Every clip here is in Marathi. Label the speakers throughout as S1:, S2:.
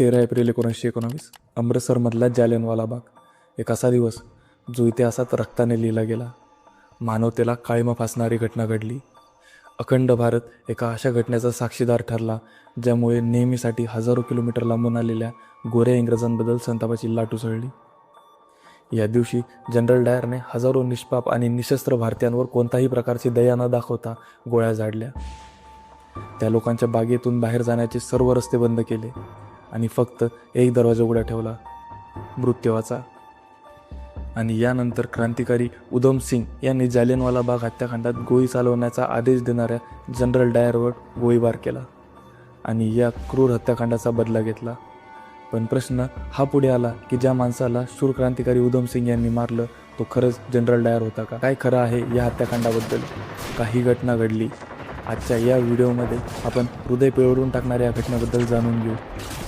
S1: तेरा एप्रिल एकोणीसशे एकोणावीस अमृतसरमधला जालियनवाला बाग. एक असा दिवस जो इतिहासात रक्ताने लिहिला गेला. मानवतेला काळीमा फासणारी घटना घडली. अखंड भारत एका अशा घटनेचा साक्षीदार ठरला ज्यामुळे नेहमीसाठी हजारो किलोमीटर लांबून आलेल्या गोऱ्या इंग्रजांबद्दल संतापाची लाट उसळली. या दिवशी जनरल डायरने हजारो निष्पाप आणि निशस्त्र भारतीयांवर कोणताही प्रकारची दया न दाखवता गोळ्या झाडल्या. त्या लोकांच्या बागेतून बाहेर जाण्याचे सर्व रस्ते बंद केले. आणि फक्त एक दरवाजा उघडा ठेवला मृत्यूवाचा. आणि यानंतर क्रांतिकारी उधम सिंग यांनी जालियनवाला बाग हत्याकांडात गोळी चालवण्याचा आदेश देणाऱ्या जनरल डायरवर गोळीबार केला आणि या क्रूर हत्याकांडाचा बदला घेतला. पण प्रश्न हा पुढे आला की ज्या माणसाला शूर क्रांतिकारी उधम सिंग यांनी मारलं तो खरंच जनरल डायर होता का? काय खरं आहे या हत्याकांडाबद्दल? काही घटना घडली. आजच्या या व्हिडिओमध्ये आपण हृदय पिळवून टाकणाऱ्या घटनेबद्दल जाणून घेऊ.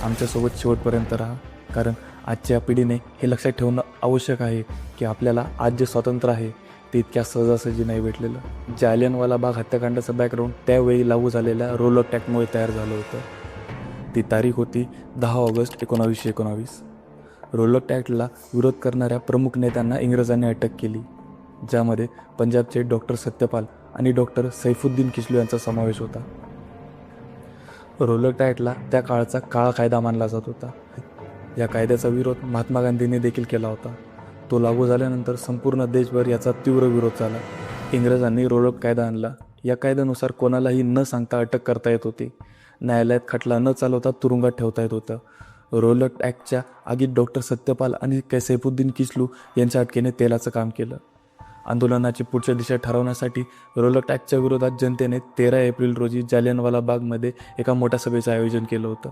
S1: आमच्यासोबत शेवटपर्यंत राहा कारण आजच्या पिढीने हे लक्षात ठेवणं आवश्यक आहे की आपल्याला आज जे स्वातंत्र्य आहे ते इतक्या सहजासहजी नाही भेटलेलं. जालियनवाला बाग हत्याकांडाचं बॅकग्राऊंड त्यावेळी लागू झालेल्या रोल टॅकमुळे तयार झालं होतं. ती तारीख होती दहा ऑगस्ट एकोणावीसशे एकोणावीस. रोलर टॅक्टला विरोध करणाऱ्या प्रमुख नेत्यांना इंग्रजांनी अटक केली ज्यामध्ये पंजाबचे डॉक्टर सत्यपाल आणि डॉक्टर सैफुद्दीन किसलू यांचा समावेश होता. रोलक टायटला त्या काळचा काळा कायदा मानला जात होता. या कायद्याचा विरोध महात्मा गांधींनी देखील केला होता. तो लागू झाल्यानंतर संपूर्ण देशभर याचा तीव्र विरोध झाला. इंग्रजांनी रोलक कायदा आणला. या कायद्यानुसार कोणालाही न सांगता अटक करता येत होती. न्यायालयात खटला न चालवता तुरुंगात ठेवता येत होतं. रोलक ॲक्टच्या आगीत डॉक्टर सत्यपाल आणि कै सैफुद्दीन किसलू यांच्या अटकेने तेलाचं काम केलं. आंदोलनाची पुढच्या दिशा ठरवण्यासाठी रोलक टॅक्सच्या विरोधात जनतेने तेरा एप्रिल रोजी जालियनवाला बागमध्ये एका मोठ्या सभेचं आयोजन केलं होतं.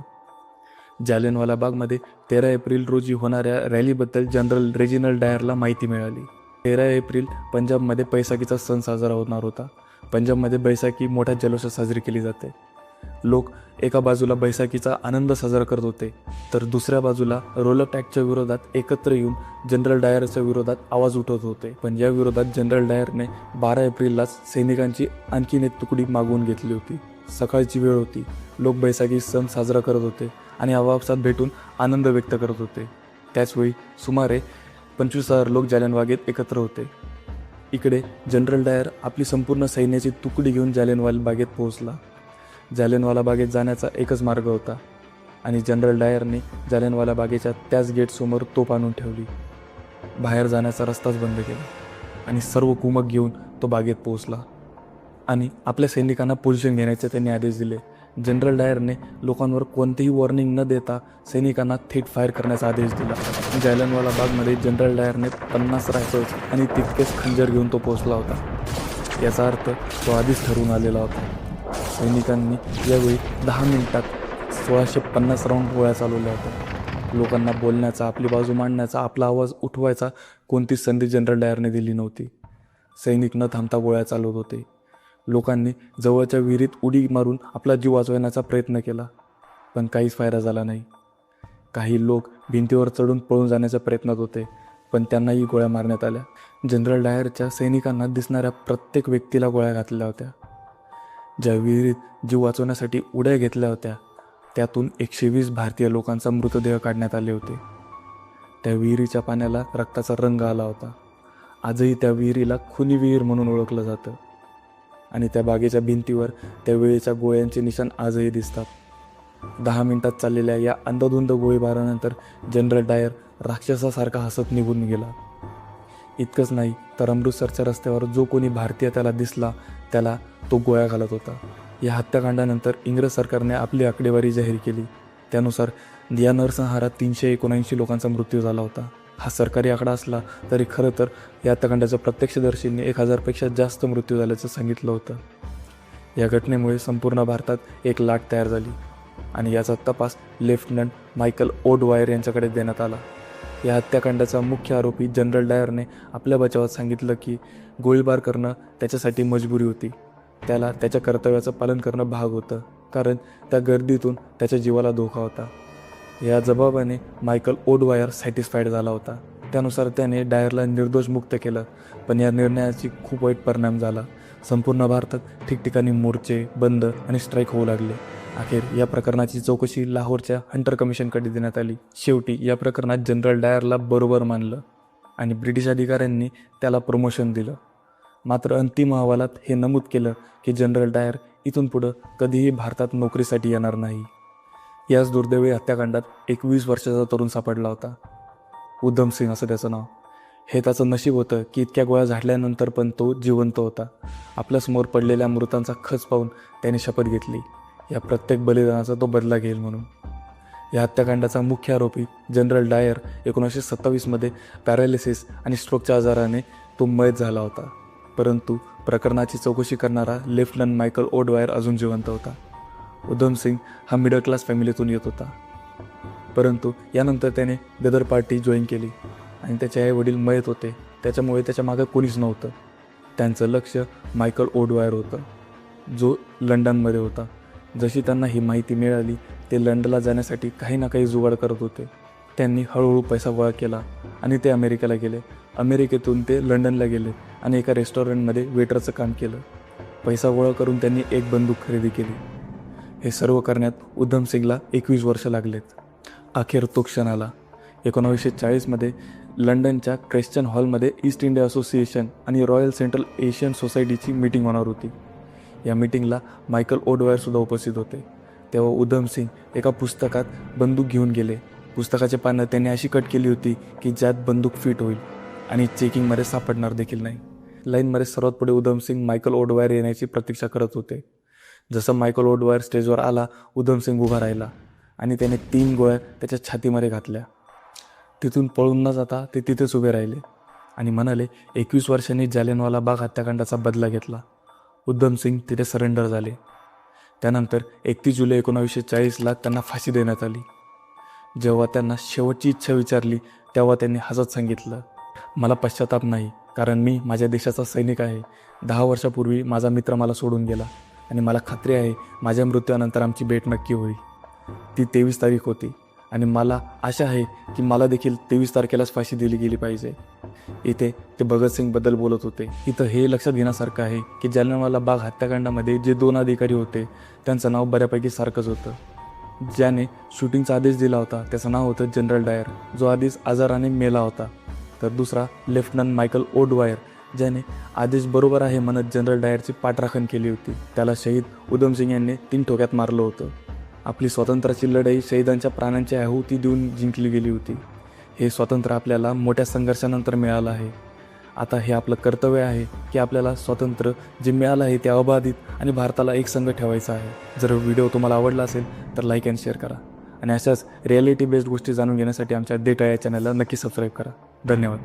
S1: जालियनवाला बागमध्ये तेरा एप्रिल रोजी होणाऱ्या रॅलीबद्दल जनरल रेजिनल डायरला माहिती मिळाली. तेरा एप्रिल पंजाबमध्ये बैसाखीचा सण साजरा होणार होता. पंजाबमध्ये बैसाखी मोठ्या जल्लोषात साजरी केली जाते. लोक एका बाजूला बैसाखीचा आनंद साजरा करत होते तर दुसऱ्या बाजूला रोलर टॅकच्या विरोधात एकत्र येऊन जनरल डायरच्या विरोधात आवाज उठवत होते. पण या विरोधात जनरल डायरने बारा एप्रिललाच सैनिकांची आणखीन एक तुकडी मागवून घेतली होती. सकाळची वेळ होती. लोक बैसाखी सण साजरा करत होते आणि आवापसात भेटून आनंद व्यक्त करत होते. त्याचवेळी सुमारे पंचवीस हजार लोक जालियनवागेत एकत्र होते. इकडे जनरल डायर आपली संपूर्ण सैन्याची तुकडी घेऊन जालियनवाला बागेत पोहोचला. जालियनवाला बागेत जाण्याचा एकच मार्ग होता आणि जनरल डायरने जालियनवाला बागेच्या त्याच गेटसमोर तोफ आणून ठेवली. बाहेर जाण्याचा रस्ताच बंद केला आणि सर्व कुमक घेऊन तो बागेत पोहोचला. आणि आपल्या सैनिकांना पोझिशन घेण्याचे त्यांनी आदेश दिले. जनरल डायरने लोकांवर कोणतीही वॉर्निंग न देता सैनिकांना थेट फायर करण्याचा आदेश दिला. जायलनवाला बागमध्ये जनरल डायरने पन्नास रायफल्स आणि तितकेच खंजर घेऊन तो पोहोचला होता. याचा अर्थ तो आधीच ठरवून आलेला होता. सैनिकांनी यावेळी दहा मिनिटात सोळाशे पन्नास राऊंड गोळ्या चालवल्या होत्या. लोकांना बोलण्याचा आपली बाजू मांडण्याचा आपला आवाज उठवायचा कोणतीच संधी जनरल डायरने दिली नव्हती. सैनिक न थांबता गोळ्या चालवत होते. लोकांनी जवळच्या विहिरीत उडी मारून आपला जीव वाचवण्याचा प्रयत्न केला पण काहीच फायदा झाला नाही. काही लोक भिंतीवर चढून पळून जाण्याच्या प्रयत्नात होते पण त्यांनाही गोळ्या मारण्यात आल्या. जनरल डायरच्या सैनिकांना दिसणाऱ्या प्रत्येक व्यक्तीला गोळ्या घातल्या होत्या. ज्या विहिरीत जीव वाचवण्यासाठी उड्या घेतल्या होत्या. त्यातून एकशे वीस भारतीय लोकांचा मृतदेह काढण्यात आले होते. त्या विहिरीच्या पाण्याला रक्ताचा रंग आला होता. आजही त्या विहिरीला खुनी विहीर म्हणून ओळखलं जातं. आणि त्या बागेच्या भिंतीवर त्या वेळेच्या गोळ्यांचे निशाण आजही दिसतात. दहा मिनिटात चाललेल्या या अंधधुंद गोळीबारानंतर जनरल डायर राक्षसासारखा हसत निघून गेला. इतकंच नाही तर अमृतसरच्या रस्त्यावर जो कोणी भारतीय त्याला दिसला त्याला तो गोळ्या घालत होता. या हत्याकांडानंतर इंग्रज सरकारने आपली आकडेवारी जाहीर केली. त्यानुसार या नरसंहारात तीनशे एकोणऐंशी लोकांचा मृत्यू झाला होता. हा सरकारी आकडा असला तरी खरं तर या हत्याकांडाच्या प्रत्यक्षदर्शींनी एक हजारपेक्षा जास्त मृत्यू झाल्याचं सांगितलं होतं. या घटनेमुळे संपूर्ण भारतात एक लाट तयार झाली आणि याचा तपास लेफ्टनंट मायकल ओडवायर यांच्याकडे देण्यात आला. या हत्याकांडाचा मुख्य आरोपी जनरल डायरने आपल्या बचावात सांगितलं की गोळीबार करणं त्याच्यासाठी मजबुरी होती. त्याला त्याच्या कर्तव्याचं पालन करणं भाग होतं कारण त्या गर्दीतून त्याच्या जीवाला धोका होता. या जबाबाने मायकल ओडवायर सॅटिस्फाईड झाला होता. त्यानुसार त्याने डायरला निर्दोष मुक्त केलं पण या निर्णयाची खूप वाईट परिणाम झाला. संपूर्ण भारतात ठिकठिकाणी मोर्चे बंद आणि स्ट्राईक होऊ लागले. अखेर या प्रकरणाची चौकशी लाहोरच्या हंटर कमिशनकडे देण्यात आली. शेवटी या प्रकरणात जनरल डायरला बरोबर मानलं आणि ब्रिटिश अधिकाऱ्यांनी त्याला प्रमोशन दिलं. मात्र अंतिम अहवालात हे नमूद केलं की जनरल डायर इथून पुढं कधीही भारतात नोकरीसाठी येणार नाही. याच दुर्दैवी हत्याकांडात एक वीस वर्षाचा तरुण सापडला होता. उद्धम सिंग असं त्याचं नाव. हे त्याचं नशीब होतं की इतक्या गोळ्या झाडल्यानंतर पण तो जिवंत होता. आपल्यासमोर पडलेल्या मृतांचा खच पाहून त्याने शपथ घेतली. या प्रत्येक बलिदानाचा तो बदला घेईल म्हणून. या हत्याकांडाचा मुख्य आरोपी जनरल डायर एकोणीसशे सत्तावीसमध्ये पॅरालिसिस आणि स्ट्रोकच्या आजाराने तो मयत झाला होता. परंतु प्रकरणाची चौकशी करणारा लेफ्टनंट मायकल ओडवायर अजून जिवंत होता. उधम सिंग हा मिडल क्लास फॅमिलीतून येत होता. परंतु यानंतर त्याने गदर पार्टी जॉईन केली आणि त्याचे आई वडील मयत होते. त्याच्यामुळे त्याच्या मागं कोणीच नव्हतं. त्यांचं लक्ष मायकल ओडवायर होतं जो लंडनमध्ये होता. जशी त्यांना ही माहिती मिळाली ते लंडनला जाण्यासाठी काही ना काही जुगाड करत होते. त्यांनी हळूहळू पैसा गोळा केला आणि ते अमेरिकेला गेले. अमेरिकेतून ते लंडनला गेले आणि एका रेस्टॉरंटमध्ये वेटरचं काम केलं. पैसा गोळा करून त्यांनी एक बंदूक खरेदी केली. हे सर्व करण्यात उधम सिंगला एकवीस वर्ष लागलेत. अखेर तो क्षण आला. एकोणावीसशे चाळीसमध्ये लंडनच्या क्रिश्चन हॉलमध्ये ईस्ट इंडिया असोसिएशन आणि रॉयल सेंट्रल एशियन सोसायटीची मीटिंग होणार होती. या मीटिंगला मायकल ओडवायरसुद्धा उपस्थित होते. तेव्हा उधम सिंग एका पुस्तकात बंदूक घेऊन गेले. पुस्तकाचे पानं त्यांनी अशी कट केली होती की ज्यात बंदूक फिट होईल आणि चेकिंगमध्ये सापडणार देखील नाही. लाईनमध्ये सर्वात पुढे उधम सिंग मायकल ओडवायर येण्याची प्रतीक्षा करत होते. जसं मायकल ओडवायर स्टेजवर आला उधम सिंग उभा राहिला आणि त्याने तीन गोळ्या त्याच्या छातीमध्ये घातल्या. तिथून पळून न जाता ते तिथेच उभे राहिले आणि म्हणाले एकवीस वर्षांनी जालियनवाला बाग हत्याकांडाचा बदला घेतला. उद्धम सिंग तिथे सरेंडर झाले. त्यानंतर एकतीस जुलै एकोणावीसशे चाळीसला त्यांना फाशी देण्यात आली. जेव्हा त्यांना शेवटची इच्छा विचारली तेव्हा त्यांनी हसत सांगितलं मला पश्चाताप नाही कारण मी माझ्या देशाचा सैनिक आहे. दहा वर्षापूर्वी माझा मित्र मला सोडून गेला आणि मला खात्री आहे माझ्या मृत्यूनंतर आमची भेट नक्की होईल. ती तेवीस तारीख होती आणि मला आशा आहे की मला देखील तेवीस तारखेलाच फाशी दिली गेली पाहिजे. इथे ते भगतसिंगबद्दल बोलत होते. इथं हे लक्षात घेण्यासारखं आहे की जालियनवाला बाग हत्याकांडामध्ये जे दोन अधिकारी होते त्यांचं नाव बऱ्यापैकी सारखंच होतं. ज्याने शूटिंगचा आदेश दिला होता त्याचं नाव होतं जनरल डायर. जो आधीच आजाराने मेला होता. तर दुसरा लेफ्टनंट मायकल ओडवायर ज्याने आदेश बरोबर आहे म्हणत जनरल डायरची पाठराखण केली होती. त्याला शहीद उधमसिंग यांनी तीन ठोक्यात मारलं होतं. आपली स्वातंत्र्याची लढाई शहीदांच्या प्राणांची आहुती देऊन जिंकली गेली होती. हे स्वातंत्र्य आपल्याला मोठ्या संघर्षानंतर मिळालं आहे. आता हे आपलं कर्तव्य आहे की आपल्याला स्वातंत्र्य जे मिळालं आहे ते अबाधित आणि भारताला एक संघ ठेवायचा आहे. जर व्हिडिओ तुम्हाला आवडला असेल तर लाईक अँड शेअर करा. आणि अशाच रिॲलिटी बेस्ड गोष्टी जाणून घेण्यासाठी आमच्या डेटा या चॅनलला नक्की सबस्क्राईब करा. धन्यवाद.